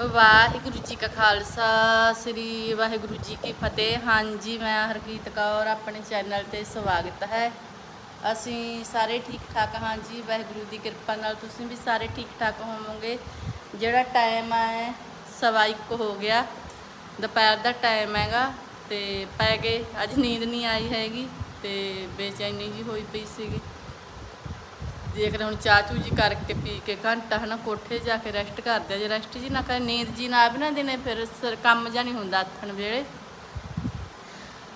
ਵਾਹਿਗੁਰੂ ਜੀ ਕਾ ਖਾਲਸਾ, ਸ੍ਰੀ ਵਾਹਿਗੁਰੂ ਜੀ ਕੀ ਫਤਿਹ। ਹਾਂਜੀ, ਮੈਂ ਹਰਕੀਤ ਕੌਰ, ਆਪਣੇ ਚੈਨਲ ਤੇ ਸਵਾਗਤ ਹੈ। ਅਸੀਂ ਸਾਰੇ ਠੀਕ ਠਾਕ ਹਾਂ ਜੀ, ਵਾਹਿਗੁਰੂ ਦੀ ਕਿਰਪਾ ਨਾਲ ਤੁਸੀਂ ਵੀ ਸਾਰੇ ਠੀਕ ਠਾਕ ਹੋਵੋਗੇ। ਜਿਹੜਾ ਟਾਈਮ ਹੈ ਸਵਾ ਇੱਕ ਹੋ ਗਿਆ। ਦੁਪਹਿਰ ਦਾ ਟਾਈਮ ਹੈਗਾ ਤੇ ਪੈ ਗਏ, ਅੱਜ ਨੀਂਦ ਨਹੀਂ ਆਈ ਹੈਗੀ ਤੇ ਬੇਚੈਨੀ ਜੀ ਹੋਈ ਪਈ ਸੀਗੀ। ਦੇਖਦੇ ਹੁਣ ਚਾਹ ਚੂ ਜੀ ਕਰਕੇ ਪੀ ਕੇ ਘੰਟਾ ਹਨਾ, ਕੋਠੇ ਜਾ ਕੇ ਰੈਸਟ ਕਰਦੇ ਆ। ਜੇ ਰੈਸਟ ਜੀ ਨਾ ਕਰੇ, ਨੀਂਦ ਜੀ ਨਾ ਆਵੇ ਨਾ ਦਿਨੇ, ਫਿਰ ਸਰ ਕੰਮ ਜਾਂ ਨਹੀਂ ਹੁੰਦਾ ਆਥਣ ਵੇਲੇ।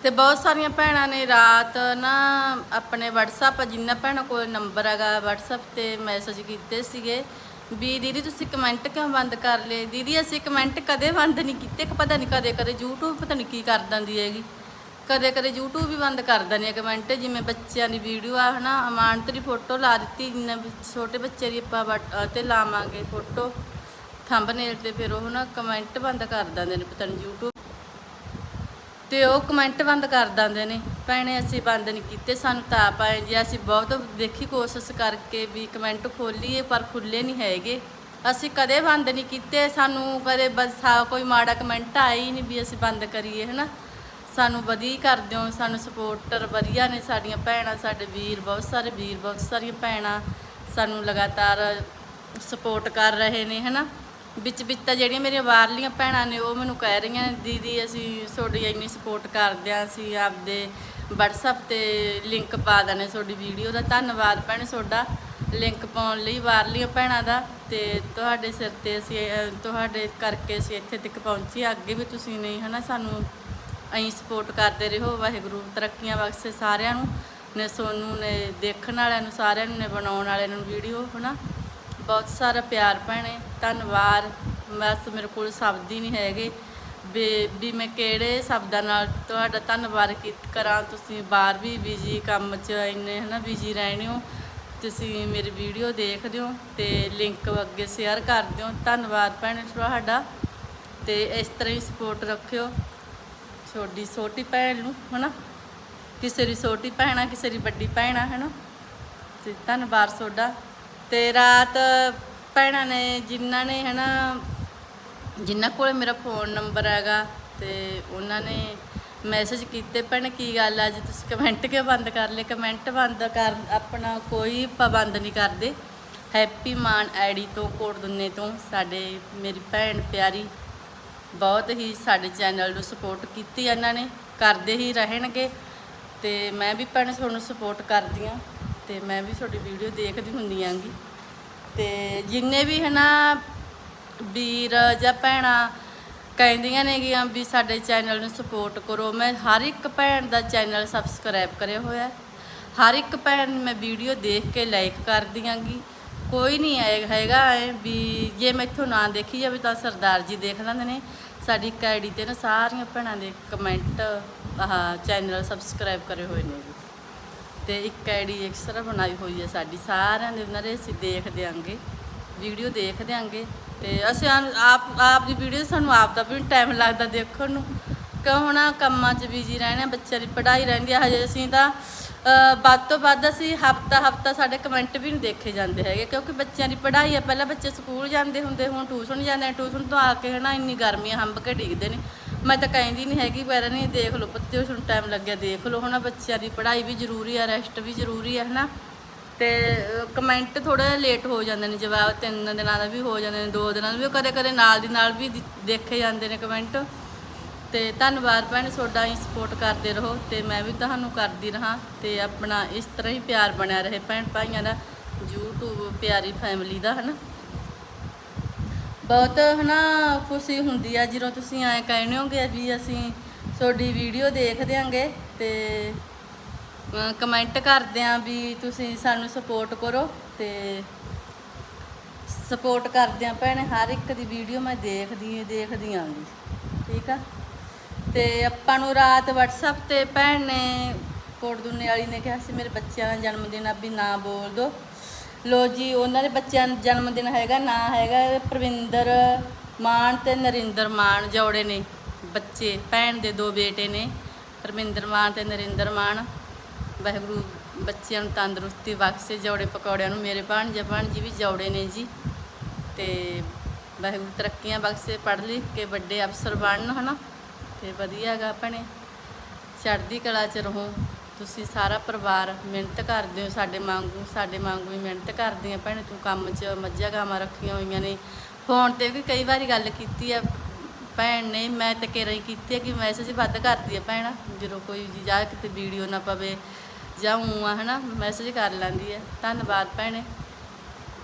ਤੇ ਬਹੁਤ ਸਾਰੀਆਂ ਭੈਣਾਂ ਨੇ ਰਾਤ ਨਾ ਆਪਣੇ WhatsApp, ਜਿੰਨਾ ਭੈਣਾਂ ਕੋਲ ਨੰਬਰ ਹੈਗਾ, WhatsApp ਤੇ ਮੈਸੇਜ ਕੀਤੇ ਸੀਗੇ ਵੀ ਦੀਦੀ ਤੁਸੀਂ ਕਮੈਂਟ ਕਿਉਂ ਬੰਦ ਕਰ ਲਏ? ਦੀਦੀ ਅਸੀਂ ਕਮੈਂਟ ਕਦੇ ਬੰਦ ਨਹੀਂ ਕੀਤੇ ਪਤਾ ਨਹੀਂ ਕਦੇ ਕਦੇ YouTube ਪਤਾ ਨਹੀਂ ਕੀ ਕਰ ਦਿੰਦੀ ਹੈਗੀ। ਕਦੇ ਕਦੇ YouTube ਵੀ ਬੰਦ ਕਰ ਦਿੰਦੀ ਹੈ ਕਮੈਂਟ ਜਿਵੇਂ ਬੱਚਿਆਂ ਦੀ ਵੀਡੀਓ ਆ, ਹਨਾ, ਅਮਾਨਤ ਦੀ ਫੋਟੋ ਲਾ ਦਿੱਤੀ, ਜਿੰਨੇ ਵੀ ਛੋਟੇ ਬੱਚੇ ਦੀ ਆਪਾਂ ਵਟ- ਅਹ ਤੇ ਲਾਵਾਂਗੇ ਫੋਟੋ ਥੰਬਨੇਲ ਤੇ ਫਿਰ ਉਹ ਨਾ ਕਮੈਂਟ ਬੰਦ ਕਰ ਦਿੰਦੇ ਨੇ, ਪਤਾ ਨਹੀਂ YouTube ਤੇ ਉਹ ਕਮੈਂਟ ਬੰਦ ਕਰ ਦਿੰਦੇ ਨੇ, ਭੈਣੇ ਅਸੀਂ ਬੰਦ ਨਹੀਂ ਕੀਤੇ, ਸਾਨੂੰ ਤਾਂ ਆਪ ਆਏ ਜੀ ਅਸੀਂ ਬਹੁਤ ਦੇਖੀ ਕੋਸ਼ਿਸ਼ ਕਰਕੇ ਵੀ ਕਮੈਂਟ ਖੋਲੀਏ ਪਰ ਖੁੱਲੇ ਨਹੀਂ ਹੈਗੇ। ਅਸੀਂ ਕਦੇ ਬੰਦ ਨਹੀਂ ਕੀਤੇ, ਸਾਨੂੰ ਕਦੇ ਬਸ ਕੋਈ ਮਾੜਾ ਕਮੈਂਟ ਆਇਆ ਹੀ ਨਹੀਂ ਵੀ ਅਸੀਂ ਬੰਦ ਕਰੀਏ, ਹਨਾ। ਸਾਨੂੰ ਵਧੀਆ ਕਰ ਦਿਓ ਸਾਨੂੰ ਸਪੋਰਟਰ ਵਧੀਆ ਨੇ ਸਾਡੀਆਂ ਭੈਣਾਂ, ਸਾਡੇ ਵੀਰ ਬਹੁਤ ਸਾਰੇ ਵੀਰ, ਬਹੁਤ ਸਾਰੀਆਂ ਭੈਣਾਂ ਸਾਨੂੰ ਲਗਾਤਾਰ ਸਪੋਰਟ ਕਰ ਰਹੇ ਨੇ, ਹਨਾ? ਵਿੱਚ ਵਿੱਚ ਤਾਂ ਜਿਹੜੀਆਂ ਮੇਰੀਆਂ ਬਾਹਰਲੀਆਂ ਭੈਣਾਂ ਨੇ, ਉਹ ਮੈਨੂੰ ਕਹਿ ਰਹੀਆਂ ਨੇ, ਦੀਦੀ, ਅਸੀਂ ਤੁਹਾਡੀ ਇੰਨੀ ਸਪੋਰਟ ਕਰਦੇ ਹਾਂ, ਅਸੀਂ ਆਪਦੇ WhatsApp ਤੇ ਲਿੰਕ ਪਾ ਦਨੇ ਤੁਹਾਡੀ ਵੀਡੀਓ ਦਾ। ਧੰਨਵਾਦ ਭੈਣ ਤੁਹਾਡਾ ਲਿੰਕ ਪਾਉਣ ਲਈ ਬਾਹਰਲੀਆਂ ਭੈਣਾਂ ਦਾ ਤੇ ਤੁਹਾਡੇ ਸਿਰ ਤੇ ਅਸੀਂ ਤੁਹਾਡੇ ਕਰਕੇ ਅਸੀਂ ਇੱਥੇ ਤੱਕ ਪਹੁੰਚੇ। ਅੱਗੇ ਵੀ ਤੁਸੀਂ ਨਹੀਂ, ਹਨਾ, ਸਾਨੂੰ ਅਸੀਂ ਸਪੋਰਟ ਕਰਦੇ ਰਹੋ, ਵਾਹਿਗੁਰੂ, ਤਰੱਕੀਆਂ ਬਖਸ਼ੇ ਸਾਰਿਆਂ ਨੂੰ, ਨੇ ਸੋਨੂੰ ਨੇ ਦੇਖਣ ਵਾਲਿਆਂ ਨੂੰ, ਸਾਰਿਆਂ ਨੂੰ, ਨੇ ਬਣਾਉਣ ਵਾਲਿਆਂ ਨੂੰ ਵੀਡੀਓ, ਹਨਾ? ਬਹੁਤ ਸਾਰਾ ਪਿਆਰ ਭੈਣੇ, ਧੰਨਵਾਦ। ਬਸ ਮੇਰੇ ਕੋਲ ਸ਼ਬਦ ਹੀ ਨਹੀਂ ਹੈਗੇ। ਵੀ ਵੀ ਮੈਂ ਕਿਹੜੇ ਸ਼ਬਦਾਂ ਨਾਲ ਤੁਹਾਡਾ ਧੰਨਵਾਦ ਕੀ ਕਰਾਂ? ਤੁਸੀਂ ਬਾਹਰ ਵੀ ਬਿਜ਼ੀ ਕੰਮ 'ਚ ਇੰਨੇ, ਹਨਾ ਬਿਜ਼ੀ ਰਹਿੰਦੇ ਹੋ। ਤੁਸੀਂ ਮੇਰੀ ਵੀਡੀਓ ਦੇਖਦੇ ਹੋ ਤੇ ਲਿੰਕ ਅੱਗੇ ਸ਼ੇਅਰ ਕਰ ਦਿਓ। ਧੰਨਵਾਦ ਭੈਣੇ ਤੁਹਾਡਾ। ਤੇ ਇਸ ਤਰ੍ਹਾਂ ਹੀ ਸਪੋਰਟ ਰੱਖਿਓ। ਛੋਟੀ ਛੋਟੀ ਭੈਣ ਨੂੰ, ਹਨਾ? ਕਿਸੇ ਦੀ ਛੋਟੀ ਭੈਣ ਆ, ਕਿਸੇ ਦੀ ਵੱਡੀ ਭੈਣ ਆ, ਹਨਾ? ਤੇ ਧੰਨਵਾਦ ਤੁਹਾਡਾ। ਤੇ ਰਾਤ ਭੈਣਾਂ ਨੇ, ਜਿਨ੍ਹਾਂ ਨੇ, ਹਨਾ, ਜਿਨ੍ਹਾਂ ਕੋਲ ਮੇਰਾ ਫੋਨ ਨੰਬਰ ਹੈਗਾ, ਤੇ ਉਹਨਾਂ ਨੇ ਮੈਸੇਜ ਕੀਤੇ, ਭੈਣ, ਕੀ ਗੱਲ ਆ? ਅੱਜ ਤੁਸੀਂ ਕਮੈਂਟ ਕਿਉਂ ਬੰਦ ਕਰ ਲਏ? ਕਮੈਂਟ ਬੰਦ ਕਰ, ਆਪਣਾ ਕੋਈ ਪਾਬੰਦ ਨਹੀਂ ਕਰਦੇ। ਹੈਪੀ ਮਾਨ ਆਈਡੀ ਤੋਂ ਕੋਟ ਦੁੰਨੇ ਤੋਂ, ਸਾਡੇ ਮੇਰੀ ਭੈਣ ਪਿਆਰੀ ਬਹੁਤ ਹੀ ਸਾਡੇ ਚੈਨਲ ਨੂੰ ਸਪੋਰਟ ਕੀਤੀ ਇਹਨਾਂ ਨੇ, ਕਰਦੇ ਹੀ ਰਹਿਣਗੇ। ਤੇ ਮੈਂ ਵੀ ਭੈਣ ਤੁਹਾਨੂੰ ਸਪੋਰਟ ਕਰਦੀ ਆ ਤੇ ਮੈਂ ਵੀ ਤੁਹਾਡੀ ਵੀਡੀਓ ਦੇਖਦੀ ਹੁੰਦੀ ਆਂਗੀ ਤੇ ਜਿੰਨੇ ਵੀ ਹਨਾ ਵੀਰ ਜਾਂ ਭੈਣਾਂ ਕਹਿੰਦੀਆਂ ਨੇਗੀਆਂ ਵੀ ਸਾਡੇ ਚੈਨਲ ਨੂੰ ਸਪੋਰਟ ਕਰੋ, ਮੈਂ ਹਰ ਇੱਕ ਭੈਣ ਦਾ ਚੈਨਲ ਸਬਸਕ੍ਰਾਈਬ ਕਰਿਆ ਹੋਇਆ। ਹਰ ਇੱਕ ਭੈਣ ਨੂੰ ਮੈਂ ਵੀਡੀਓ ਦੇਖ ਕੇ ਲਾਈਕ ਕਰਦੀ ਆਂਗੀ ਕੋਈ ਨਹੀਂ ਆਏ ਹੈਗਾ ਐ ਵੀ ਜੇ ਮੈਥੋਂ ਨਾ ਦੇਖੀ ਜਾਵੇ ਤਾਂ ਸਰਦਾਰ ਜੀ ਦੇਖ ਲੈਂਦੇ ਨੇ। ਸਾਡੀ ਇੱਕ ਆਈਡੀ ਤੇ ਨਾ ਸਾਰੀਆਂ ਭੈਣਾਂ ਦੇ ਕਮੈਂਟ ਆਹ ਚੈਨਲ ਸਬਸਕ੍ਰਾਈਬ ਕਰੇ ਹੋਏ ਨੇ ਜੀ। ਤੇ ਇੱਕ ਆਈਡੀ ਐਕਸਟਰਾ ਬਣਾਈ ਹੋਈ ਹੈ ਸਾਡੀ, ਸਾਰਿਆਂ ਦੇ ਉਹਨਾਂ ਦੇ ਅਸੀਂ ਦੇਖ ਦਿਆਂਗੇ, ਵੀਡੀਓ ਦੇਖ ਦਿਆਂਗੇ। ਤੇ ਅਸੀਂ ਆਂ- ਆਪ ਆਪ ਦੀ ਵੀਡੀਓ ਸਾਨੂੰ ਆਪ ਦਾ ਵੀ ਟਾਈਮ ਲੱਗਦਾ ਦੇਖਣ ਨੂੰ। ਕਿਉਂ ਹੁਣ ਆਹ ਕੰਮਾਂ 'ਚ ਬਿਜ਼ੀ ਰਹਿਣਾ, ਬੱਚਿਆਂ ਦੀ ਪੜ੍ਹਾਈ ਰਹਿੰਦੀ ਆ, ਹਜੇ ਅਸੀਂ ਤਾਂ ਵੱਧ ਤੋਂ ਵੱਧ ਅਸੀਂ ਹਫਤਾ ਹਫਤਾ ਸਾਡੇ ਕਮੈਂਟ ਵੀ ਨਹੀਂ ਦੇਖੇ ਜਾਂਦੇ ਹੈਗੇ ਕਿਉਂਕਿ ਬੱਚਿਆਂ ਦੀ ਪੜ੍ਹਾਈ ਆ ਪਹਿਲਾਂ ਬੱਚੇ ਸਕੂਲ ਜਾਂਦੇ ਹੁੰਦੇ ਹੁਣ ਟਿਊਸ਼ਨ ਜਾਂਦੇ ਆ ਟਿਊਸ਼ਨ ਤੋਂ ਆ ਕੇ ਹਨਾ ਇੰਨੀ ਗਰਮੀ ਆ, ਹੰਬ ਕੇ ਡਿੱਗਦੇ ਨੇ। ਮੈਂ ਤਾਂ ਕਹਿੰਦੀ ਨਹੀਂ ਹੈਗੀ ਪਰ ਨਹੀਂ ਦੇਖ ਲਓ ਬੱਚੇ ਹੁਣ ਟਾਈਮ ਲੱਗਿਆ ਦੇਖ ਲਓ ਹਨਾ ਬੱਚਿਆਂ ਦੀ ਪੜ੍ਹਾਈ ਵੀ ਜ਼ਰੂਰੀ ਆ ਰੈਸਟ ਵੀ ਜ਼ਰੂਰੀ ਆ ਹਨਾ। ਤੇ ਕਮੈਂਟ ਥੋੜਾ ਲੇਟ ਹੋ ਜਾਂਦੇ ਨੇ ਜਵਾਬ ਤਿੰਨ ਦਿਨਾਂ ਦਾ ਵੀ ਹੋ ਜਾਂਦੇ ਨੇ ਦੋ ਦਿਨਾਂ ਦਾ ਵੀ ਕਦੇ ਕਦੇ ਨਾਲ ਦੀ ਨਾਲ ਵੀ ਦੇਖੇ ਜਾਂਦੇ ਨੇ ਕਮੈਂਟ। ਤੇ ਧੰਨਵਾਦ ਭੈਣ, ਤੁਹਾਡਾ ਹੀ ਸਪੋਰਟ ਕਰਦੇ ਰਹੋ ਤੇ ਮੈਂ ਵੀ ਤੁਹਾਨੂੰ ਕਰਦੀ ਰਹਾ ਤੇ ਆਪਣਾ ਇਸ ਤਰ੍ਹਾਂ ਹੀ ਪਿਆਰ ਬਣਿਆ ਰਹੇ ਭੈਣ ਭਾਈਆਂ ਦਾ, YouTube ਪਿਆਰੀ ਫੈਮਿਲੀ ਦਾ, ਹਨਾ? ਬਹੁਤ, ਹਨਾ, ਖੁਸ਼ੀ ਹੁੰਦੀ ਆ ਜਦੋਂ ਤੁਸੀਂ ਐਂ ਕਹਿੰਦੇ ਹੋਗੇ ਵੀ ਅਸੀਂ ਤੁਹਾਡੀ ਵੀਡੀਓ ਦੇਖ ਦਿਆਂਗੇ ਤੇ ਕਮੈਂਟ ਕਰਦੇ ਆਂ ਵੀ ਤੁਸੀਂ ਸਾਨੂੰ ਸਪੋਰਟ ਕਰੋ ਤੇ ਸਪੋਰਟ ਕਰਦੇ ਆਂ ਭੈਣੇ, ਹਰ ਇੱਕ ਦੀ ਵੀਡੀਓ ਮੈਂ ਦੇਖਦੀ ਦੇਖਦੀ ਆਂਗੀ ਠੀਕ ਆ? ਤੇ ਆਪਾਂ ਨੂੰ ਰਾਤ WhatsApp ਤੇ ਭੈਣ ਨੇ ਕੋਟ ਵਾਲੀ ਨੇ ਕਿਹਾ ਸੀ, ਮੇਰੇ ਬੱਚਿਆਂ ਦਾ ਜਨਮ ਦਿਨ ਆ, ਵੀ ਨਾ ਬੋਲ ਦੋ। ਲੋ ਜੀ, ਉਹਨਾਂ ਦੇ ਬੱਚਿਆਂ ਦਾ ਜਨਮ ਦਿਨ ਹੈਗਾ, ਨਾ ਹੈਗਾ ਪ੍ਰਵਿੰਦਰ ਮਾਨ ਤੇ ਨਰਿੰਦਰ ਮਾਨ ਜੋੜੇ ਨੇ ਬੱਚੇ, ਭੈਣ ਦੇ ਦੋ ਬੇਟੇ ਨੇ ਪਰਮਿੰਦਰ ਮਾਨ ਤੇ ਨਰਿੰਦਰ ਮਾਨ। ਵਾਹਿਗੁਰੂ ਬੱਚਿਆਂ ਨੂੰ ਤੰਦਰੁਸਤੀ ਬਖਸ਼ੇ, ਜੋੜੇ ਪਕੌੜਿਆਂ ਨੂੰ ਮੇਰੇ ਭਾਣਜੇ ਭਾਣਜੀ ਵੀ ਜੋੜੇ ਨੇ ਜੀ। ਤੇ ਵਾਹਿਗੁਰੂ ਤਰੱਕੀਆਂ ਬਖਸ਼ੇ ਪੜ੍ਹ ਲਿਖ ਕੇ ਵੱਡੇ ਅਫਸਰ ਬਣਨ, ਹਨਾ? ਤੇ ਵਧੀਆ ਗਾ ਭੈਣੇ। ਚੜ੍ਹਦੀ ਕਲਾ ਚ ਰਹੋ। ਤੁਸੀਂ ਸਾਰਾ ਪਰਿਵਾਰ ਮਿਹਨਤ ਕਰਦੇ ਹੋ, ਸਾਡੇ ਵਾਂਗੂ ਸਾਡੇ ਵਾਂਗੂ ਹੀ ਮਿਹਨਤ ਕਰਦੀਆਂ। ਭੈਣੇ ਤੂੰ ਕੰਮ 'ਚ ਮੱਝਾਂ ਗਾਵਾਂ ਰੱਖੀਆਂ ਹੋਈਆਂ ਨੇ। ਫੋਨ ਤੇ ਵੀ ਕਈ ਵਾਰੀ ਗੱਲ ਕੀਤੀ ਆ, ਭੈਣ ਨੇ ਮੈਂ ਤਾਂ ਕਹਿ ਰਹੀ ਕੀਤੀ ਆ ਕਿ ਮੈਸੇਜ ਵੱਧ ਕਰਦੀ ਹੈ ਭੈਣ। ਜਦੋਂ ਕੋਈ ਜਾ ਕਿਤੇ ਵੀਡੀਓ ਨਾ ਪਵੇ ਜਾਂ ਊਂ ਆ, ਹਨਾ ਮੈਸੇਜ ਕਰ ਲੈਂਦੀ ਹੈ ਧੰਨਵਾਦ ਭੈਣੇ।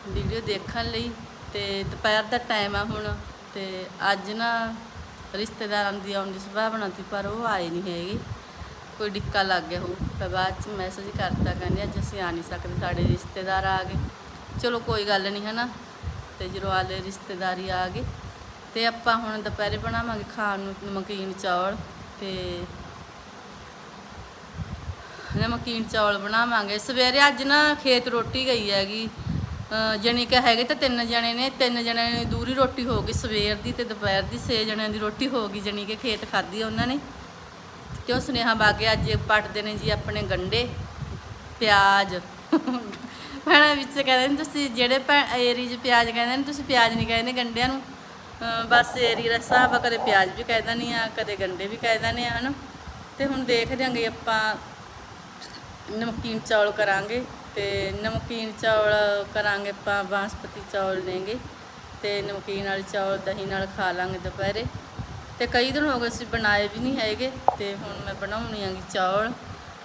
ਵੀਡੀਓ ਦੇਖਣ ਲਈ ਤੇ ਦੁਪਹਿਰ ਦਾ ਟਾਈਮ ਆ ਹੁਣ ਤੇ ਅੱਜ ਨਾ ਰਿਸ਼ਤੇਦਾਰਾਂ ਦੀ ਆਉਣ ਦੀ ਸੰਭਾਵਨਾ ਸੀ, ਪਰ ਉਹ ਆਏ ਨਹੀਂ ਹੈਗੇ। ਕੋਈ ਡਿੱਕਾ ਲੱਗ ਗਿਆ ਹੋ ਫਿਰ ਬਾਅਦ ਚ ਮੈਸੇਜ ਕਰਤਾ, ਕਹਿੰਦੇ ਅੱਜ ਅਸੀਂ ਆ ਨਹੀਂ ਸਕਦੇ, ਸਾਡੇ ਰਿਸ਼ਤੇਦਾਰ ਆ ਗਏ। ਚਲੋ ਕੋਈ ਗੱਲ ਨਹੀਂ, ਹਨਾ? ਤੇ ਜਦੋਂ ਆਲੇ ਰਿਸ਼ਤੇਦਾਰੀ ਆ ਗਏ, ਤੇ ਆਪਾਂ ਹੁਣ ਦੁਪਹਿਰੇ ਬਣਾਵਾਂਗੇ ਖਾਣ ਨੂੰ ਨਮਕੀਨ ਚੌਲ ਤੇ ਨਮਕੀਨ ਚੌਲ ਬਣਾਵਾਂਗੇ। ਸਵੇਰੇ ਅੱਜ ਨਾ ਖੇਤ ਰੋਟੀ ਗਈ ਹੈਗੀ। ਜਾਣੀ ਕਿ ਹੈਗੇ ਤਾਂ ਤਿੰਨ ਜਣੇ ਨੇ, ਤਿੰਨ ਜਣਿਆਂ ਦੀ ਦੂਰੀ ਰੋਟੀ ਹੋ ਗਈ ਸਵੇਰ ਦੀ ਤੇ ਦੁਪਹਿਰ ਦੀ, ਛੇ ਜਣਿਆਂ ਦੀ ਰੋਟੀ ਹੋ ਗਈ, ਜਾਣੀ ਕਿ ਖੇਤ ਖਾਧੀ ਆ ਉਹਨਾਂ ਨੇ। ਕਿਉਂ ਸੁਨੇਹਾ ਬਾਗੇ ਅੱਜ ਪੱਟਦੇ ਨੇ ਜੀ ਆਪਣੇ ਗੰਡੇ, ਪਿਆਜ਼। ਭੈਣਾਂ ਵਿੱਚ ਕਹਿੰਦੇ ਨੇ ਤੁਸੀਂ ਜਿਹੜੇ ਏਰੀ 'ਚ ਪਿਆਜ਼ ਕਹਿੰਦੇ ਨੇ, ਤੁਸੀਂ ਪਿਆਜ਼ ਨਹੀਂ ਕਹਿੰਦੇ ਗੰਡਿਆਂ ਨੂੰ। ਬਸ ਏਰੀ ਰਸਾ ਹਿਸਾਬ ਕਦੇ ਪਿਆਜ਼ ਵੀ ਕਹਿ ਦਿੰਦੇ ਆ, ਕਦੇ ਗੰਡੇ ਵੀ ਕਹਿ ਦਿੰਦੇ ਆ, ਹਨ। ਤੇ ਹੁਣ ਦੇਖ ਦਿਆਂਗੇ ਆਪਾਂ ਨਮਕੀਨ ਚੌਲ ਕਰਾਂਗੇ। ਤੇ ਨਮਕੀਨ ਚੌਲ ਕਰਾਂਗੇ ਆਪਾਂ ਬਾਸਪਤੀ ਚੌਲ ਲੈਂਗੇ ਤੇ ਨਮਕੀਨ ਵਾਲੇ ਚੌਲ ਦਹੀਂ ਨਾਲ ਖਾ ਲਾਂਗੇ ਦੁਪਹਿਰੇ। ਤੇ ਕਈ ਦਿਨ ਹੋ ਗਏ ਅਸੀਂ ਬਣਾਏ ਵੀ ਨਹੀਂ ਹੈਗੇ ਤੇ ਹੁਣ ਮੈਂ ਬਣਾਉਣੀ ਆਂਗੀ ਚੌਲ।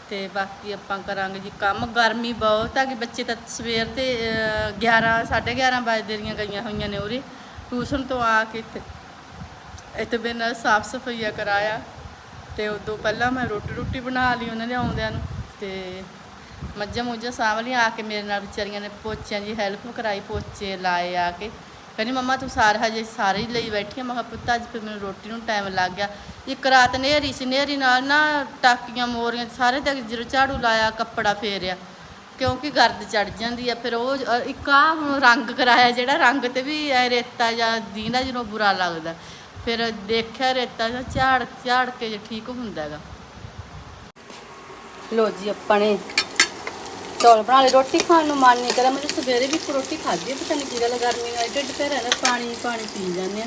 ਤੇ ਬਾਕੀ ਆਪਾਂ ਕਰਾਂਗੇ ਜੀ ਕੰਮ। ਗਰਮੀ ਬਹੁਤ ਆ ਕਿ ਬੱਚੇ ਤਾਂ ਸਵੇਰ ਤੇ ਅਹ, 11 11:30 ਵਜੇ ਦੀਆਂ ਗਈਆਂ ਹੋਈਆਂ ਨੇ ਉਰੇ। ਟਿਊਸ਼ਨ ਤੋਂ ਆ ਕੇ ਇੱਥੇ ਬਿਨਾਂ ਸਾਫ਼ ਸਫਾਈਆ ਕਰਾਇਆ। ਤੇ ਉਦੋਂ ਪਹਿਲਾਂ ਮੈਂ ਰੋਟੀ ਰੋਟੀ ਬਣਾ ਲਈ ਉਹਨਾਂ ਦੇ ਆਉਂਦਿਆਂ ਨੂੰ। ਤੇ ਮੱਝਾਂ ਮੁੱਝਾਂ ਸਾਂਭ ਲਈ ਆ ਕੇ ਮੇਰੇ ਨਾਲ ਵਿਚਾਰੀਆਂ ਨੇ ਪੋਚਿਆਂ ਦੀ ਹੈਲਪ ਕਰਾਈ, ਪੋਚੇ ਲਾਏ ਆ ਕੇ। ਕਹਿੰਦੀ, ਮੰਮਾ, ਤੂੰ ਸਾਰੇ ਹਜੇ ਸਾਰੇ ਹੀ ਲਈ ਬੈਠੀ ਆ। ਮੈਂ ਕਿਹਾ, ਪੁੱਤ, ਅੱਜ ਫਿਰ ਮੈਨੂੰ ਰੋਟੀ ਨੂੰ ਟਾਈਮ ਲੱਗ ਗਿਆ। ਇੱਕ ਰਾਤ ਨੇਰੀ ਸੀ, ਨੇਰੀ ਨਾਲ ਨਾ ਟਾਕੀਆਂ ਮੋਰੀਆਂ ਸਾਰੇ ਤੱਕ ਜਦੋਂ ਝਾੜੂ ਲਾਇਆ, ਕੱਪੜਾ ਫੇਰਿਆ। ਕਿਉਂਕਿ ਗਰਦ ਚੜ ਜਾਂਦੀ ਆ, ਫਿਰ ਉਹ ਇੱਕ ਆ ਰੰਗ ਕਰਾਇਆ ਜਿਹੜਾ, ਰੰਗ ਤੇ ਵੀ ਐ ਰੇਤਾ ਜਾਂ ਦੀਂਦਾ ਜਦੋਂ ਬੁਰਾ ਲੱਗਦਾ। ਫਿਰ ਦੇਖਿਆ ਰੇਤਾ ਜਿਹਾ ਝਾੜ ਝਾੜ ਕੇ ਜੇ ਠੀਕ ਹੁੰਦਾ ਹੈਗਾ। ਲੋ ਜੀ, ਆਪਾਂ ਨੇ ਚੌਲ ਬਣਾ ਲਏ ਰੋਟੀ ਖਾਣ ਨੂੰ ਮਨ ਨਹੀਂ ਕਰਦਾ। ਮੈਨੂੰ ਸਵੇਰੇ ਵੀ ਰੋਟੀ ਖਾਧੀ ਹੈ, ਪਤਾ ਨਹੀਂ ਕੀ ਗੱਲ ਗਰਮੀ ਨਾਲ ਢਿੱਡ ਤੇ ਰਹਿੰਦਾ ਪਾਣੀ ਪਾਣੀ ਪੀ ਜਾਂਦੇ ਆ।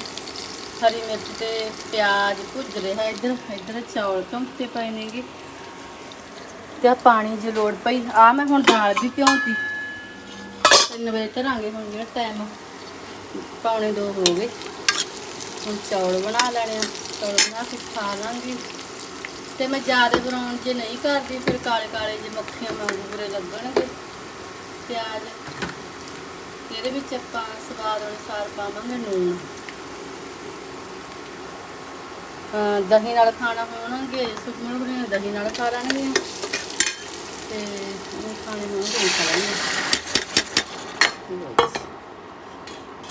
ਹਰੀ ਮਿਰਚ ਤੇ ਪਿਆਜ਼ ਭੁੱਜ ਰਿਹਾ ਇੱਧਰ ਇੱਧਰ ਚੌਲ ਧੁੰਤੇ ਪਏ ਨੇਗੇ। ਤੇ ਆਹ ਪਾਣੀ ਦੀ ਲੋੜ ਪਈ। ਆ ਮੈਂ ਹੁਣ ਦਾਲ ਵੀ ਭਿਉਂਤੀ ਤਿੰਨ ਵਜੇ ਧਰਾਂਗੇ ਹੁਣ ਜਿਹੜਾ ਟਾਈਮ ਪੌਣੇ ਦੋ ਹੋ ਗਏ। ਹੁਣ ਚੌਲ ਬਣਾ ਲੈਣੇ ਆ ਚੌਲ ਬਣਾ ਕੇ ਖਾ ਲਾਂਗੇ। ਤੇ ਮੈਂ ਜ਼ਿਆਦਾ ਬਰਾਉਨ ਜੇ ਨਹੀਂ ਕਰਦੀ, ਫਿਰ ਕਾਲੇ ਕਾਲੇ ਜੇ ਮੱਖੀਆਂ ਵਾਂਗੂ ਬੁਰੇ ਲੱਗਣਗੇ। ਪਿਆਜ਼, ਇਹਦੇ ਵਿੱਚ ਆਪਾਂ ਸਵਾਦ ਅਨੁਸਾਰ ਪਾਵਾਂਗੇ ਨੂਣ। ਦਹੀਂ ਨਾਲ ਖਾਣਾ ਹੋਣਗੇ ਸੁਖਮਨ ਬਣੇ ਦਹੀਂ ਨਾਲ ਖਾ ਲੈਣਗੇ। ਤੇ ਖਾਣੇ ਨੂੰ ਦਹੀਂ ਖਾ ਲੈਣਗੇ।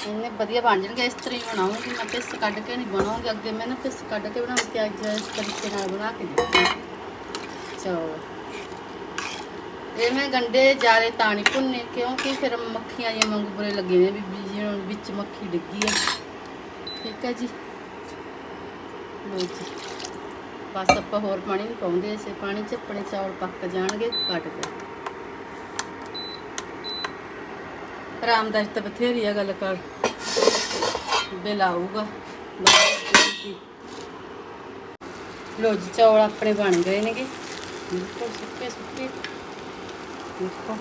ਇਹਨੇ ਵਧੀਆ ਬਣ ਜਾਣਗੇ, ਇਸ ਤਰ੍ਹਾਂ ਹੀ ਬਣਾਉਂਗੀ ਮੈਂ ਪਿਸ ਕੱਢ ਕੇ ਨਹੀਂ ਬਣਾਉਂਗੀ, ਅੱਗੇ ਮੈਂ ਨਾ ਪਿਸ ਕੱਢ ਕੇ ਬਣਾਉਂਗੀ ਤੇ ਅੱਜ ਇਸ ਤਰੀਕੇ ਨਾਲ ਬਣਾ ਕੇ ਦੇਖਾਂਗੀ ਚਲੋ। ਇਹ ਮੈਂ ਗੰਡੇ ਜ਼ਿਆਦਾ ਤਾਂ ਨਹੀਂ ਭੁੰਨੇ, ਕਿਉਂਕਿ ਫਿਰ ਮੱਖੀਆਂ ਜਿਹੀਆਂ ਵਾਂਗੂ ਬੁਰੇ ਲੱਗੇ ਨੇ ਵੀ ਵੀ ਜਿਵੇਂ ਵਿੱਚ ਮੱਖੀ ਡਿੱਗੀ ਹੈ ਠੀਕ ਹੈ ਜੀ। ਲੋ ਜੀ। ਬਸ ਆਪਾਂ ਹੋਰ ਪਾਣੀ ਨਹੀਂ ਪਾਉਂਦੇ ਇਸੇ ਪਾਣੀ 'ਚ ਆਪਣੇ ਚੌਲ ਪੱਕ ਜਾਣਗੇ, ਕੱਟ ਕੇ। ਰਾਮਦਾਸ ਤਾਂ ਬਥੇਰੀ ਆ ਗੱਲ ਕਰ। ਬਿੱਲ ਆਊਗਾ। ਲੋ ਜੀ, ਚੌਲ ਆਪਣੇ ਬਣ ਗਏ ਨੇਗੇ। ਬਿਲਕੁਲ ਸੁੱਕੇ ਸੁੱਕੇ। ਦੇਖੋ,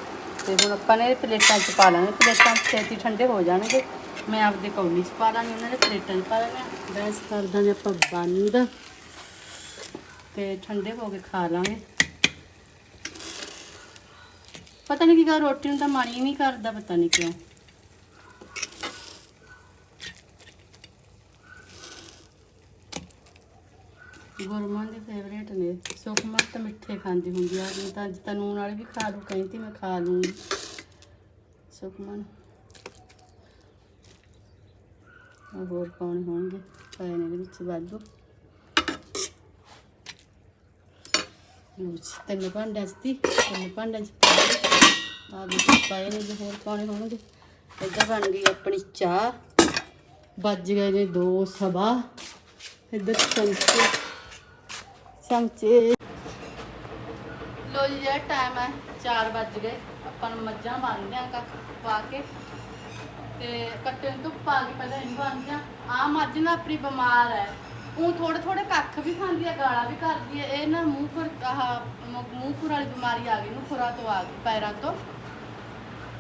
ਤੇ ਹੁਣ ਆਪਾਂ ਨੇ ਪਲੇਟਾਂ 'ਚ ਪਾ ਲਾਂਗੇ। ਪਲੇਟਾਂ 'ਚ ਛੇਤੀ ਠੰਡੇ ਹੋ ਜਾਣਗੇ। ਮੈਂ ਆਪਦੇ ਕੌਲੀ 'ਚ ਪਾ ਲਾਂਗੀ, ਉਹਨਾਂ ਨੇ ਪਲੇਟਾਂ 'ਚ ਪਾ ਲਾਂਗੇ ਗੈਸ ਕਰ ਦਾਂਗੇ ਆਪਾਂ ਬੰਦ। ਤੇ ਠੰਡੇ ਹੋ ਕੇ ਖਾ ਲਾਂਗੇ। ਪਤਾ ਨਹੀਂ ਕੀ ਗੱਲ, ਰੋਟੀ ਨੂੰ ਤਾਂ ਮਨ ਹੀ ਨਹੀਂ ਕਰਦਾ ਪਤਾ ਨਹੀਂ ਕਿਉਂ। ਗੁਰਮਾਨ ਦੇ ਫੇਵਰੇਟ ਨੇ ਸੁਖਮਨ ਤਾਂ ਮਿੱਠੇ ਖਾਂਦੀ ਹੁੰਦੀ ਆ। ਮੈਂ ਤਾਂ ਅੱਜ ਤਾਂ ਨੂਨ ਵਾਲੇ ਵੀ ਖਾ ਲੂ, ਕਹਿੰਦੀ ਮੈਂ ਖਾ ਲੂੰਗੀ। ਸੁਖਮਨ। ਆਹ ਹੋਰ ਪਾਉਣੇ ਹੋਣਗੇ? ਪਏ ਨੇ ਇਹਦੇ ਵਿੱਚ ਵਾਧੂ। ਲਓ ਜੀ, ਤਿੰਨ ਭਾਂਡਿਆਂ 'ਚ ਤੀ, ਤਿੰਨ ਭਾਂਡਿਆਂ 'ਚ ਪਾ ਆ ਵਿੱਚ ਪਏ ਨੇ ਜੋ ਹੋਰ ਪਾਉਣੇ ਹੋਣਗੇ। ਇੱਧਰ ਬਣ ਗਈ ਆਪਣੀ ਚਾਹ। ਵੱਜ ਗਏ ਨੇ ਦੋ ਸਵਾ। ਇੱਧਰ ਚਮਚੇ। ਚਮਚੇ। ਲੋ ਜੀ ਜਿਹੜਾ ਟਾਈਮ ਹੈ 4 ਵੱਜ ਗਏ। ਆਪਾਂ ਨੂੰ ਮੱਝਾਂ ਬੰਨਦੇ ਆ ਕੱਖ ਪਾ ਕੇ। ਤੇ ਕੱਟੇ ਨੂੰ ਧੁੱਪ ਆ ਕੇ ਪਹਿਲਾਂ ਇਹਨੂੰ ਬੰਨ੍ਹਦੇ ਆ ਆ ਮੱਝ ਨਾ ਆਪਣੀ ਬਿਮਾਰ ਹੈ। ਉਹ ਥੋੜੇ ਥੋੜੇ ਕੱਖ ਵੀ ਖਾਂਦੀ ਆ ਗਾਲਾਂ ਵੀ ਕਰਦੀ ਹੈ। ਇਹ ਨਾ ਮੂੰਹ ਖੁਰ ਆਹ, ਮੂੰਹ ਖੁਰ ਵਾਲੀ ਬਿਮਾਰੀ ਆ ਗਈ ਨੂੰ ਖੁਰਾ ਤੋਂ ਆ ਗਈ, ਪੈਰਾਂ ਤੋਂ।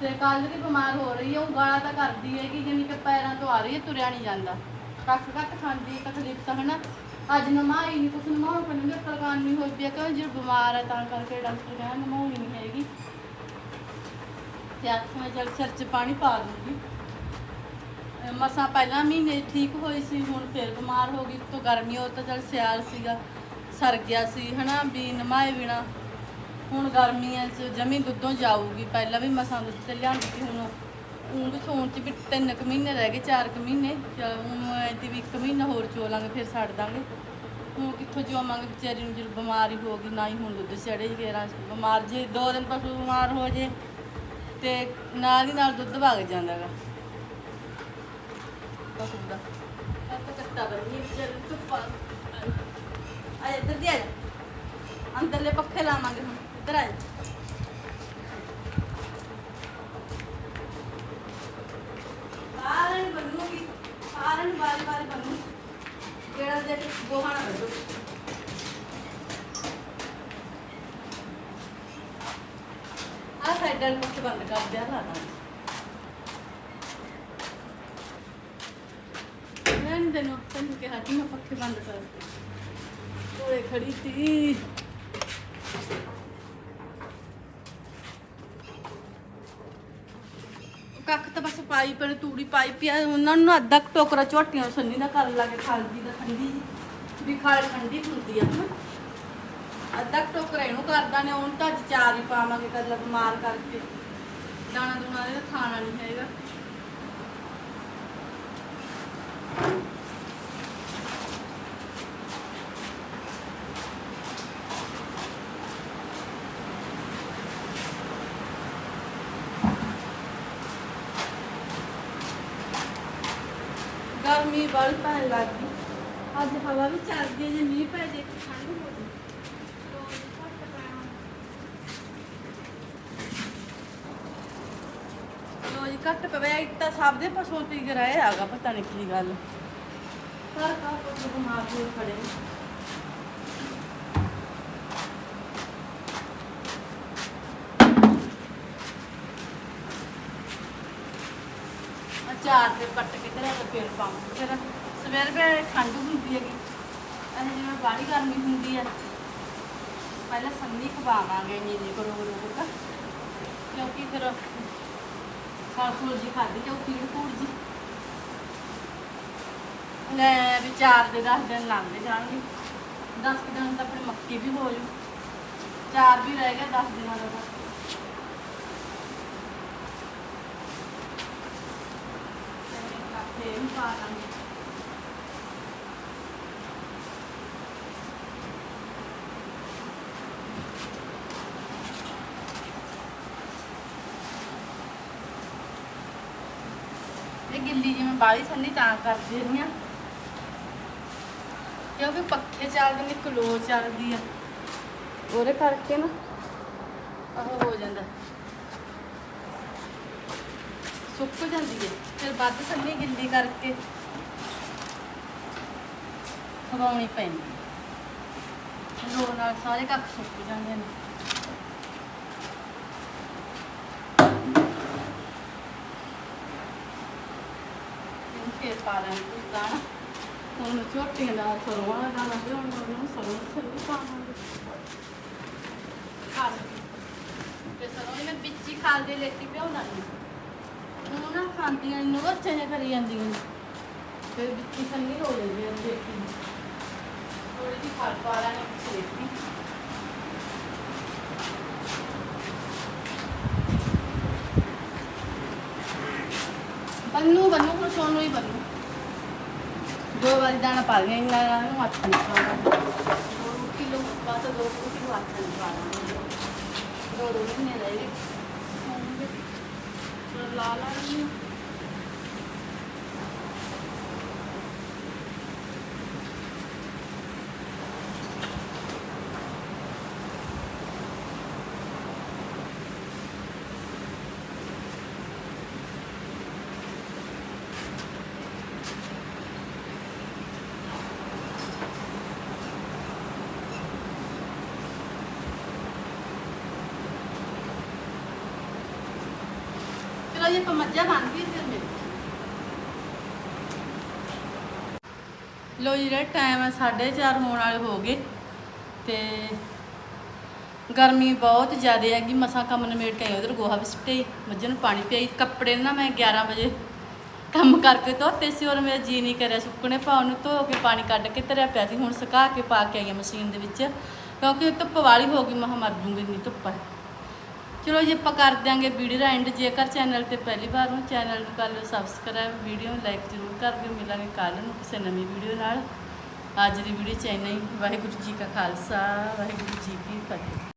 ਤੇ ਕੱਲ ਦੀ ਬਿਮਾਰ ਹੋ ਰਹੀ ਹੈ ਉਹ ਗਾਲਾਂ ਤਾਂ ਕਰਦੀ ਹੈ ਕਿ ਜਿਵੇਂ ਕਿ ਪੈਰਾਂ ਤੋਂ ਆ ਰਹੀ ਹੈ ਤੁਰਿਆ ਨਹੀਂ ਜਾਂਦਾ। ਕੱਖ ਕੱਖ ਖਾਂਦੀ ਤਕਲੀਫ ਤਾਂ ਹਨਾ ਅੱਜ ਨਮਾਈ ਨਹੀਂ ਕੁਛ ਨਮਾਉਣ ਪੈਣੀ ਮੇਰੇ ਕਲਕਾਨ ਨਹੀਂ ਹੋਈ ਪਈ ਕਿ ਜੇ ਬਿਮਾਰ ਹੈ ਤਾਂ ਕਰਕੇ ਡਾਕਟਰ ਕਹਿੰਦਾ ਨਮਾਉਣੀ ਨਹੀਂ ਹੈਗੀ। ਤੇ ਆਖ ਮੈਂ ਜਲ ਸਿਰ 'ਚ ਪਾਣੀ ਪਾ ਦੂੰਗੀ ਮਸਾਂ ਪਹਿਲਾਂ ਮਹੀਨੇ ਠੀਕ ਹੋਈ ਸੀ, ਹੁਣ ਫਿਰ ਬਿਮਾਰ ਹੋ ਗਈ ਤੋਂ ਗਰਮੀ, ਉਹ ਤਾਂ ਚਲ ਸਿਆਲ ਸੀਗਾ, ਸਰ ਗਿਆ ਸੀ ਹਨਾ ਵੀ ਨਮਾਏ ਬਿਨਾ ਹੁਣ ਗਰਮੀਆਂ 'ਚ ਜਮੀ ਦੁੱਧੋਂ ਜਾਊਗੀ। ਪਹਿਲਾਂ ਵੀ ਮਸਾਂ ਦੁੱਧ ਤੇ ਲਿਆਂਦੀ ਸੀ, ਹੁਣ ਉਹ ਵੀ ਸੌਣ 'ਚ ਵੀ ਤਿੰਨ ਕੁ ਮਹੀਨੇ ਰਹਿ ਗਏ, ਚਾਰ ਕੁ ਮਹੀਨੇ। ਚਲ ਹੁਣ ਐਤੀ ਵੀ ਇੱਕ ਮਹੀਨਾ ਹੋਰ ਚੋਲਾਂਗੇ ਫਿਰ ਛੱਡ ਦਾਂਗੇ। ਹੁਣ ਕਿੱਥੋਂ ਜੋਵਾਂਗੇ ਵਿਚਾਰੀ ਨੂੰ ਜਦੋਂ ਬਿਮਾਰੀ ਹੋ ਗਈ, ਨਾ ਹੀ ਹੁਣ ਦੁੱਧ ਚੜੇ ਗੇਰਾਂ ਬਿਮਾਰ ਜੇ ਦੋ ਦਿਨ ਪਸ਼ੂ ਬਿਮਾਰ ਹੋ ਜੇ, ਤੇ ਨਾਲ ਹੀ ਨਾਲ ਦੁੱਧ ਵਗ ਜਾਂਦਾ ਗਾ ਪਸ਼ੂ ਦਾ। ਕੱਟਾ ਬਣੀ ਵਿਚਾਰੀ ਨੂੰ ਆ। ਇੱਧਰ ਦੀ ਆ ਅੰਦਰਲੇ ਪੱਖੇ ਲਾਵਾਂਗੇ ਹੁਣ। ਇੱਧਰ ਆ ਜਾ। ਸਾਰਿਆਂ ਨੂੰ ਬੰਨੂਗੀ, ਸਾਰਿਆਂ ਜਿਹੜਾ ਦੇ ਕੇ ਗੋਹਾ ਆ ਸਾਈਡਾਂ ਨੂੰ ਬੰਦ ਕਰ ਦਿਆ ਲਾਣਾ ਮੈਂ ਤੈਨੂੰ ਤੈਨੂੰ ਕਿਹਾ ਕਿ ਮੈਂ ਪੱਖੇ ਬੰਦ ਕਰ ਦੇ ਕੋਲੇ ਖੜੀ ਸੀ ਕੱਖ ਤਾਂ ਬਸ ਪਾਈ ਪਰ ਤੂੜੀ ਪਾਈ ਪਿਆ ਉਹਨਾਂ ਨੂੰ ਅੱਧਾ ਕੁ ਟੋਕਰਾ ਝੋਟੀਆਂ ਸੰਨੀ ਦਾ ਕਰ ਲਾ ਖਾਲਦੀ ਦਾ ਠੰਡੀ ਵੀ ਖਾਲ ਠੰਡੀ ਹੁੰਦੀ ਆ ਹਨਾ ਅੱਧਾ ਕੁ ਟੋਕਰਾ ਇਹਨੂੰ ਕਰਦਾ ਨੇ, ਉਹਨੂੰ ਤਾਂ ਅੱਜ ਚਾਰ ਹੀ ਪਾਵਾਂਗੇ ਕਦਲਾ ਬਿਮਾਰ ਕਰਕੇ। ਦਾਣਾ ਦੂਣਾ ਦੇ ਖਾਣਾ ਨਹੀਂ ਹੈਗਾ। ਗਰਮੀ ਪੈਣ ਲੱਗ ਗਈ। ਅੱਜ ਹਵਾ ਵੀ ਚੱਲਦੀ ਹੈ, ਜੇ ਮੀਂਹ ਪੈ ਜੇ ਤਾਂ ਠੰਡ ਹੋ ਜੇ। ਰੋਜ਼ ਘੱਟ ਪਵੇ ਇੱਕ ਸਭ ਦੇ ਪਸ਼ੂਆਂ ਤੇ ਗਰਾਏ ਆਗਾ ਪਤਾ ਨਹੀਂ ਕੀ ਗੱਲ। ਹਰ ਕਾ ਪਸ਼ੂ ਬਿਮਾਰ ਹੋਏ ਖੜੇ ਨੇ। ਤੇ ਕੱਟ ਕੇ ਤੇ ਰੱਖ ਪਾਉਂ ਫਿਰ ਸਵੇਰ ਵੇਲੇ ਠੰਡ ਹੁੰਦੀ ਹੈਗੀ। ਇਹ ਜਿਵੇਂ ਬਾੜੀ ਗਰਮੀ ਹੁੰਦੀ ਹੈ ਪਹਿਲਾਂ ਸੰਨੀ ਖਵਾਵਾਂਗੇ ਨੀਲੀ ਕਰੋ ਕਰੋ ਕਿਉਂਕਿ ਫਿਰ ਖਾਸੂਲ ਜੀ ਖਾਦੀ ਜਾਊ ਪੀੜ ਪੂੜ ਜੀ। ਲੈ ਵੀ ਚਾਰ ਦੇ 10 ਦਿਨ ਲੰਘਦੇ ਜਾਣਗੇ। 10 ਦਿਨ ਤਾਂ ਫਿਰ ਮੱਕੀ ਵੀ ਹੋ ਜੂ। ਚਾਰ ਵੀ ਰਹਿ ਗਿਆ 10 ਦਿਨਾਂ ਦਾ ਤਾਂ ਫੇਰ ਪਾ ਦਾਂਗੇ ਇਹ ਗਿੱਲੀ ਜਿਵੇਂ ਬਾਲੀ ਸੰਨੀ ਤਾਂ ਕਰਦੀ ਰਹੀ ਆ। ਕਿਉਂਕਿ ਪੱਖੇ ਚੱਲਦੇ ਨੇ ਕਲੋ ਚੱਲਦੀ ਆ। ਉਹਦੇ ਕਰਕੇ ਨਾ। ਉਹ ਹੋ ਜਾਂਦਾ। ਸੁੱਕ ਜਾਂਦੀ ਹੈ ਫਿਰ ਵੱਧ ਸੰਨੀ ਗਿੱਲੀ ਕਰਕੇ ਖਵਾਉਣੀ ਪੈਂਦੀ ਲੋ ਨਾਲ ਸਾਰੇ ਕੱਖ ਸੁੱਕ ਜਾਂਦੇ ਨੇ। ਇਹਨੂੰ ਪਾ ਲੈਣ ਕੁਝ ਦਾਣਾ ਹੁਣ ਝੋਟੀਆਂ ਦਾ ਸਰੋਂ ਵਾਲਾ ਦਾਣਾ ਤੇ ਹੁਣ ਉਹਨੂੰ ਸਰੋਂ ਸਰੋਂ ਪਾਵਾਂਗੇ ਖਾ ਤੇ ਸਰੋਂ ਇਹਨੇ ਵਿੱਚ ਹੀ ਖਾਲ ਦੇ ਲੈਤੀ ਪਿਆਉਣਾ ਨਹੀਂ ਉਹ ਨਾ ਖਾਂਦੀਆਂ ਨੂੰ ਬੱਚੇ ਨੇ ਕਰੀ ਜਾਂਦੀਆਂ ਨੇ ਫਿਰ ਵਿੱਚ ਸੰਨੀ ਹੋ ਜਾਂਦੀ ਹੈ ਦੇਖੀ ਥੋੜੀ ਜਿਹੀ ਖੜ ਪਾ ਲੈਣੀ ਵਿੱਚ ਦੇਖੀ ਬੰਨੂ ਬੰਨੂ ਹੁਣ ਸੋਨੂੰ ਹੀ ਬੰਨੂ। ਦੋ ਵਾਰੀ ਦਾਣਾ ਪਾ ਲਿਆ ਇਹਨਾਂ ਨੂੰ ਹੱਥ ਨਹੀਂ ਪਾਉਣਾ ਦੋ ਕਿਲੋ ਬਾਤ ਦੋ ਕਿਲੋ ਹੱਥ ਨਹੀਂ ਪਾਉਣਾ ਦੋ ਦੋ ਮਹੀਨੇ ਗਏ। ਹੋਣਗੇ। ਫਿਰ ਲਾ ਲਾ ਆਪਾਂ ਮੱਝਾਂ ਬੰਨ ਕੇ ਫਿਰ ਮਿਲ ਲੋ ਜੀ ਜਿਹੜਾ ਟਾਈਮ ਹੈ 4:30 ਹੋਣ ਵਾਲੇ ਹੋ ਗਏ ਤੇ ਗਰਮੀ ਬਹੁਤ ਜ਼ਿਆਦਾ ਹੈਗੀ, ਮਸਾਂ ਕੰਮ ਨਿਮੇੜ ਕੇ ਆਈ ਉਧਰ ਗੋਹਾ ਵੀ ਸੁੱਟੇ, ਮੱਝਾਂ ਨੂੰ ਪਾਣੀ ਪਿਆਈ, ਕੱਪੜੇ ਨਾ ਮੈਂ 11 ਵਜੇ ਕੰਮ ਕਰਕੇ ਧੋਤੇ ਸੀ ਔਰ ਮੇਰਾ ਜੀ ਨਹੀਂ ਕਰਿਆ ਸੁੱਕਣੇ ਪਾਉਣ ਨੂੰ ਧੋ ਕੇ ਪਾਣੀ ਕੱਢ ਕੇ ਧਰਿਆ ਪਿਆ ਸੀ, ਹੁਣ ਸੁਕਾ ਕੇ ਪਾ ਕੇ ਆਈ ਹਾਂ ਮਸ਼ੀਨ ਦੇ ਵਿੱਚ, ਕਿਉਂਕਿ ਧੁੱਪ ਵਾਲੀ ਹੋ ਗਈ, ਮੈਂ ਕਿਹਾ ਮਰ ਜੂੰਗੀ ਨਹੀਂ ਧੁੱਪ ਹੈ ਚਲੋ ਜੀ, ਆਪਾਂ ਕਰ ਦਿਆਂਗੇ ਵੀਡੀਓ ਦਾ ਐਂਡ ਜੇਕਰ ਚੈਨਲ ਤੇ ਪਹਿਲੀ ਵਾਰ ਹੋ ਚੈਨਲ ਨੂੰ ਕਰ ਲਓ ਸਬਸਕ੍ਰਾਈਬ ਵੀਡੀਓ ਨੂੰ ਲਾਈਕ ਜ਼ਰੂਰ ਕਰ ਦਿਓ। ਮਿਲਾਂਗੇ ਕੱਲ ਨੂੰ ਕਿਸੇ ਨਵੀਂ ਵੀਡੀਓ ਨਾਲ। ਅੱਜ ਦੀ ਵੀਡੀਓ ਚ ਇੰਨਾ ਹੀ। ਵਾਹਿਗੁਰੂ ਜੀ ਕਾ ਖਾਲਸਾ, ਵਾਹਿਗੁਰੂ ਜੀ ਕੀ ਫਤਿਹ।